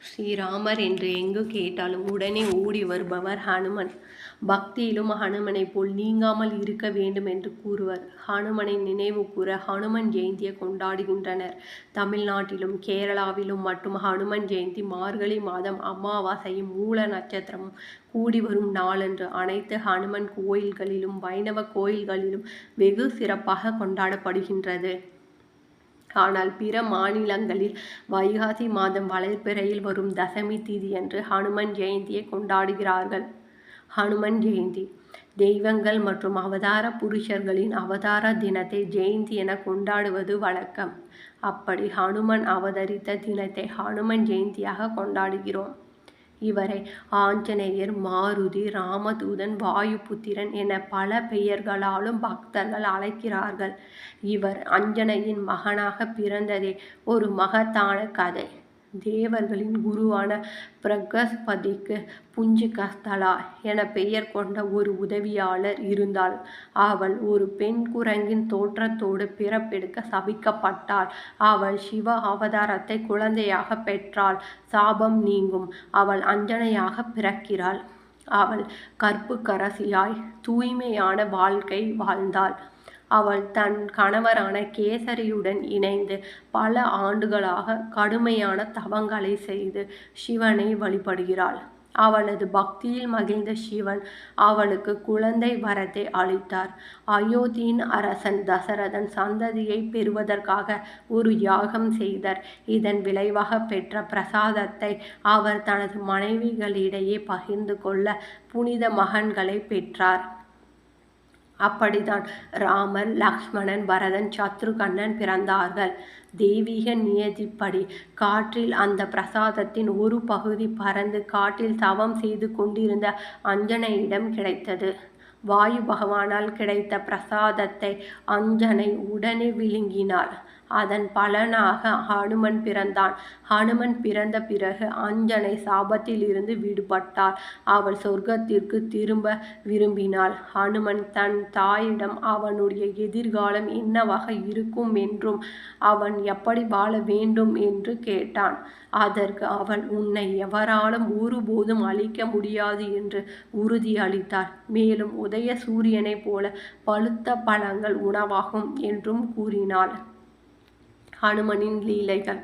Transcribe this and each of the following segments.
ஸ்ரீராமர் என்று எங்கு கேட்டாலும் உடனே ஓடி வருபவர் ஹனுமன். பக்தியிலும் ஹனுமனைப் போல் நீங்காமல் இருக்க வேண்டும் என்று கூறுவர். ஹனுமனை நினைவு கூற ஹனுமன் ஜெயந்தியை கொண்டாடுகின்றனர். தமிழ்நாட்டிலும் கேரளாவிலும் மட்டும் ஹனுமன் ஜெயந்தி மார்கழி மாதம் அமாவாசையும் மூல நட்சத்திரமும் கூடி வரும் நாளன்று அனைத்து ஹனுமன் கோயில்களிலும் வைணவ கோயில்களிலும் வெகு சிறப்பாக கொண்டாடப்படுகின்றது. ஆனால் பிற மாநிலங்களில் வைகாசி மாதம் வளர்பிறையில் வரும் தசமி திதியன்று ஹனுமன் ஜெயந்தியை கொண்டாடுகிறார்கள். ஹனுமன் ஜெயந்தி. தெய்வங்கள் மற்றும் அவதார புருஷர்களின் அவதார தினத்தை ஜெயந்தி என கொண்டாடுவது வழக்கம். அப்படி ஹனுமன் அவதரித்த தினத்தை ஹனுமன் ஜெயந்தியாக கொண்டாடுகிறோம். இவரை ஆஞ்சநேயர் மாருதி ராமதூதன் வாயுபுத்திரன் என பல பெயர்களாலும் பக்தர்கள் அழைக்கிறார்கள். இவர் அஞ்சனையின் மகனாக பிறந்ததே ஒரு மகத்தான கதை. தேவர்களின் குருவான பிரகஸ்பதிக்கு புஞ்சிகஸ்தலா என பெயர் கொண்ட ஒரு உதவியாளர் இருந்தாள். அவள் ஒரு பெண் குரங்கின் தோற்றத்தோடு பிறப்பெடுக்க சபிக்கப்பட்டாள். அவள் சிவ அவதாரத்தை குழந்தையாக பெற்றாள். சாபம் நீங்கும். அவள் அஞ்சனையாக பிறக்கிறாள். அவள் கற்புக்கரசியாய் தூய்மையான வாழ்க்கை வாழ்ந்தாள். அவள் தன் கணவரான கேசரியுடன் இணைந்து பல ஆண்டுகளாக கடுமையான தவங்களை செய்து சிவனை வழிபடுகிறாள். அவளது பக்தியில் மகிழ்ந்த சிவன் அவளுக்கு குழந்தை வரத்தை அளித்தார். அயோத்தியின் அரசன் தசரதன் சந்ததியை பெறுவதற்காக ஒரு யாகம் செய்தார். இதன் விளைவாக பெற்ற பிரசாதத்தை அவர் தனது மனைவிகளிடையே பகிர்ந்து கொள்ள புனித மகன்களை பெற்றார். அப்படித்தான். ராமர் லக்ஷ்மணன் பரதன் சத்ருகண்ணன் பிறந்தார்கள். தெய்வீக நியதிப்படி காற்றில் அந்த பிரசாதத்தின் ஒரு பகுதி பறந்து காட்டில் தவம் செய்து கொண்டிருந்த அஞ்சனையிடம் கிடைத்தது. வாயு பகவானால் கிடைத்த பிரசாதத்தை அஞ்சனை உடனே விழுங்கினாள். அதன் பலனாக ஹனுமன் பிறந்தான். ஹனுமன் பிறந்த பிறகு அஞ்சனை சாபத்திலிருந்து விடுபட்டார். அவள் சொர்க்கத்திற்கு திரும்ப விரும்பினாள். ஹனுமன் தன் தாயிடம் அவனுடைய எதிர்காலம் என்னவாக இருக்கும் என்றும் அவன் எப்படி வாழ வேண்டும் என்று கேட்டான். அதற்கு அவள் உன்னை எவராலும் ஒருபோதும் அழிக்க முடியாது என்று உறுதியளித்தார் மேலும் உதய சூரியனைப் போல பழுத்த பழங்கள் உணவாகும் என்றும் கூறினாள். ஹனுமனின் லீலைகள்.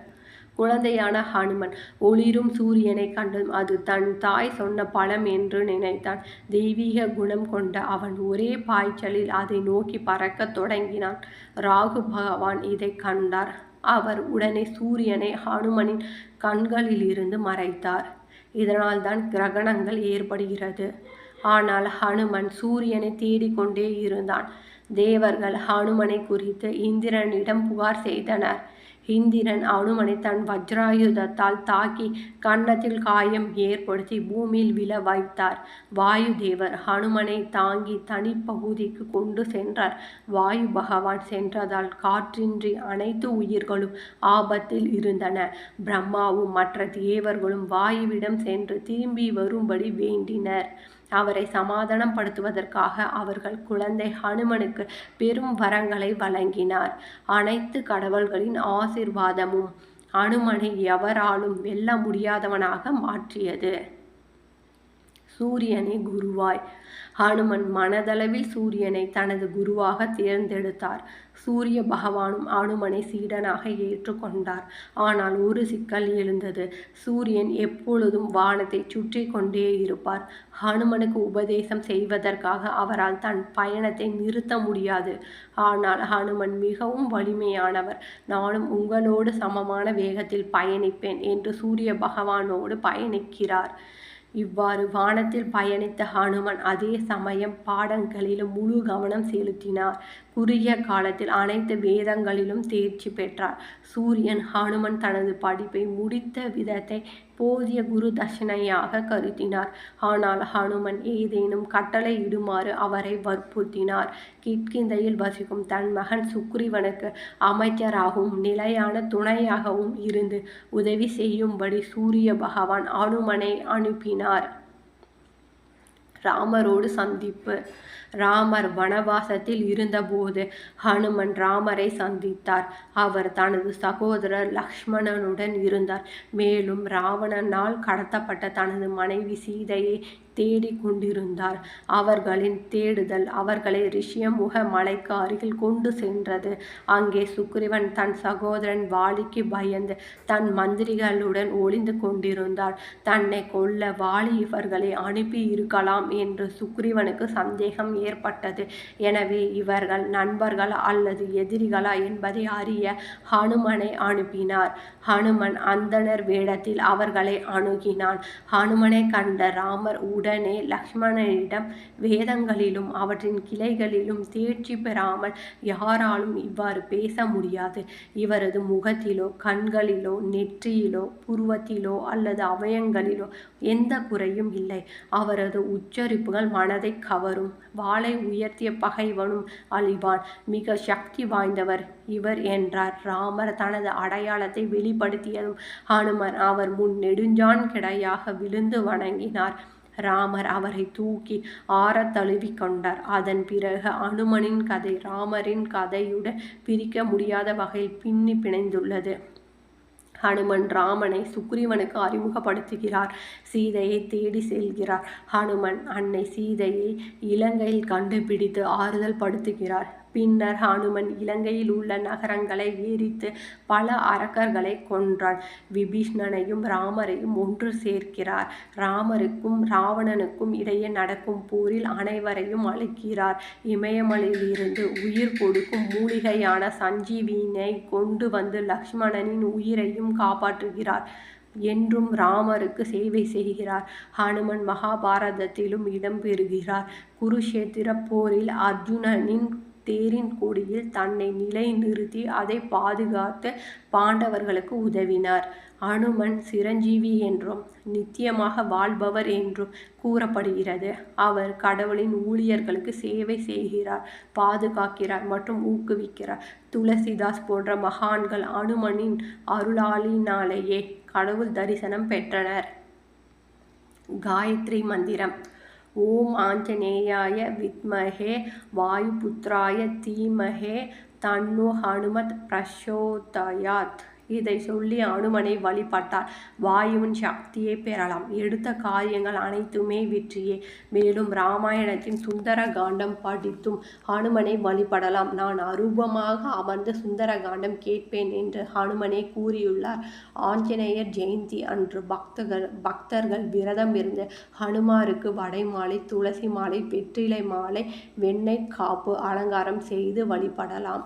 குழந்தையான ஹனுமன் ஒளிரும் சூரியனை கண்டதும் அது தன் தாய் சொன்ன பழம் என்று நினைத்தான். தெய்வீக குணம் கொண்ட அவன் ஒரே பாய்ச்சலில் அதை நோக்கி பறக்கத் தொடங்கினான். ராகு பகவான் இதை கண்டார். அவர் உடனே சூரியனை ஹனுமனின் கண்களிலிருந்து மறைத்தார். இதனால்தான் கிரகணங்கள் ஏற்படுகிறது. ஆனால் ஹனுமன் சூரியனை தேடிக்கொண்டே இருந்தான். தேவர்கள் ஹனுமனை குறித்து இந்திரனிடம் புகார் செய்தனர். இந்திரன் அனுமனை தன் வஜ்ராயுதத்தால் தாக்கி கன்னத்தில் காயம் ஏற்படுத்தி பூமியில் விழ வைத்தார். வாயு தேவர் ஹனுமனை தாங்கி தனிப்பகுதிக்கு கொண்டு சென்றார். வாயு பகவான் சென்றதால் காற்றின்றி அனைத்து உயிர்களும் ஆபத்தில் இருந்தன. பிரம்மாவும் மற்ற தேவர்களும் வாயுவிடம் சென்று திரும்பி வரும்படி வேண்டினர். அவரை சமாதானப்படுத்துவதற்காக அவர்கள் குழந்தை ஹனுமனுக்கு பெரும் வரங்களை வழங்கினார். அனைத்து கடவுள்களின் ஆசிர்வாதமும் அனுமனை எவராலும் வெல்ல முடியாதவனாக மாற்றியது. சூரியனை குருவாய் ஹனுமன் மனதளவில் சூரியனை தனது குருவாக தேர்ந்தெடுத்தார். சூரிய பகவானும் அனுமனை சீடனாக ஏற்றுக்கொண்டார் ஆனால் ஒரு சிக்கல் எழுந்தது. சூரியன் எப்பொழுதும் வானத்தை சுற்றி கொண்டே இருப்பார். ஹனுமனுக்கு உபதேசம் செய்வதற்காக அவரால் தன் பயணத்தை நிறுத்த முடியாது. ஆனால் ஹனுமன் மிகவும் வலிமையானவர். நானும் உங்களோடு சமமான வேகத்தில் பயணிப்பேன் என்று சூரிய பகவானோடு பயணிக்கிறார். இவ்வாறு வானத்தில் பயணித்த ஹனுமன் அதே சமயம் பாடங்களிலும் முழு கவனம் செலுத்தினார். குறுகிய காலத்தில் அனைத்து வேதங்களிலும் தேர்ச்சி பெற்றார். சூரியன் ஹனுமன் தனது படிப்பை முடித்த விதத்தை போதிய குரு தட்சணையாக கருதினார். ஆனால் ஹனுமன் ஏதேனும் கட்டளை இடுமாறு அவரை வற்புறுத்தினார். கிட்கிந்தையில் வசிக்கும் தன் மகன் சுக்ரீவனுக்கு அமைச்சராகவும் நிலையான துணையாகவும் இருந்து உதவி செய்யும்படி சூரிய பகவான் அனுமனை அனுப்பினார். ராமரோடு சந்திப்பு. ராமர் வனவாசத்தில் இருந்தபோது ஹனுமன் ராமரை சந்தித்தார். அவர் தனது சகோதரர் லக்ஷ்மணனுடன் இருந்தார். மேலும் ராவணனால் கடத்தப்பட்ட தனது மனைவி சீதையை தேடிக் கொண்டிருந்தார் அவர்களின் தேடுதல் அவர்களை ரிஷியமுக மலைக்கு அருகில் கொண்டு சென்றது. அங்கே சுக்ரீவன் தன் சகோதரன் வாலிக்கு பயந்து தன் மந்திரிகளுடன் ஒளிந்து கொண்டிருந்தார். தன்னை கொல்ல வாலி இவர்களை அனுப்பி இருக்கலாம் என்று சுக்ரீவனுக்கு சந்தேகம் ஏற்பட்டது. எனவே இவர்கள் நண்பர்களா அல்லது எதிரிகளா? என்பதை அறிய ஹனுமனை அனுப்பினார். ஹனுமன் அந்தணர் வேடத்தில் அவர்களை அணுகினான். ஹனுமனை கண்ட ராமர் உடனே லக்ஷ்மணனிடம் வேதங்களிலும் அவற்றின் கிளைகளிலும் தேர்ச்சி பெறாமல் யாராலும் இவ்வாறு பேச முடியாது. இவரது முகத்திலோ கண்களிலோ நெற்றியிலோ புருவத்திலோ அல்லது அவயங்களிலோ எந்த குறையும் இல்லை. அவரது உச்சரிப்புகள் மனதை கவரும் வாளை உயர்த்திய பகைவனும் அழிவான். மிக சக்தி வாய்ந்தவர் இவர் என்றார். ராமர் தனது அடையாளத்தை வெளிப்படுத்தியதும் ஹனுமன் அவர் முன் நெடுஞ்சான் கிடையாக விழுந்து வணங்கினார். ராமர் அவரை தூக்கி ஆற தழுவி கொண்டார். அதன் பிறகு அனுமனின் கதை ராமரின் கதையுடன் பிரிக்க முடியாத வகையில் பின்னி பிணைந்துள்ளது. ஹனுமன் ராமனை சுக்ரீவனுக்கு அறிமுகப்படுத்துகிறார். சீதையை தேடி செல்கிறார். ஹனுமன் அன்னை சீதையை இலங்கையில் கண்டுபிடித்து ஆறுதல் படுத்துகிறார். பின்னர் ஹனுமன் இலங்கையில் உள்ள நகரங்களை எரித்து பல அரக்கர்களை கொன்றான் விபீஷ்ணனையும் ராமரையும் ஒன்று சேர்க்கிறார். ராமருக்கும் ராவணனுக்கும் இடையே நடக்கும் போரில் அனைவரையும் அழைக்கிறார். இமயமலையிலிருந்து உயிர் கொடுக்கும் மூலிகையான சஞ்சீவினை கொண்டு வந்து லக்ஷ்மணனின் உயிரையும் காப்பாற்றுகிறார். என்றும் ராமருக்கு சேவை செய்கிறார். ஹனுமன் மகாபாரதத்திலும் இடம்பெறுகிறார் குருஷேத்திர போரில் அர்ஜுனனின் தேரின் கொடியில் தன்னை நிலை நிறுத்தி அதை பாதுகாத்து பாண்டவர்களுக்கு உதவினார். அனுமன் சிரஞ்சீவி என்றும் நித்தியமாக வாழ்பவர் என்றும் கூறப்படுகிறது. அவர் கடவுளின் ஊழியர்களுக்கு சேவை செய்கிறார் பாதுகாக்கிறார் மற்றும் ஊக்குவிக்கிறார். துளசிதாஸ் போன்ற மகான்கள் அனுமனின் அருளாளினாலேயே கடவுள் தரிசனம் பெற்றனர். காயத்ரி மந்திரம். ஓம் ஆஞ்சநேயாய வித்மஹே வாயுபுத்ராய தீமஹே தன்னு ஹனுமத் பிரசோதயாத். இதை சொல்லி அனுமனை வழிபட்டார். வாயுவின் சக்தியை பெறலாம். எடுத்த காரியங்கள் அனைத்துமே வெற்றியே. மேலும் ராமாயணத்தின் சுந்தர காண்டம் படித்தும் ஹனுமனை வழிபடலாம். நான் அரூபமாக அமர்ந்து சுந்தர காண்டம் கேட்பேன் என்று ஹனுமனை கூறியுள்ளார். ஆஞ்சநேயர் ஜெயந்தி அன்று பக்தர்கள் பக்தர்கள் விரதம் இருந்து ஹனுமாருக்கு வடை மாலை துளசி மாலை வெற்றிலை மாலை வெண்ணெய் காப்பு அலங்காரம் செய்து வழிபடலாம்.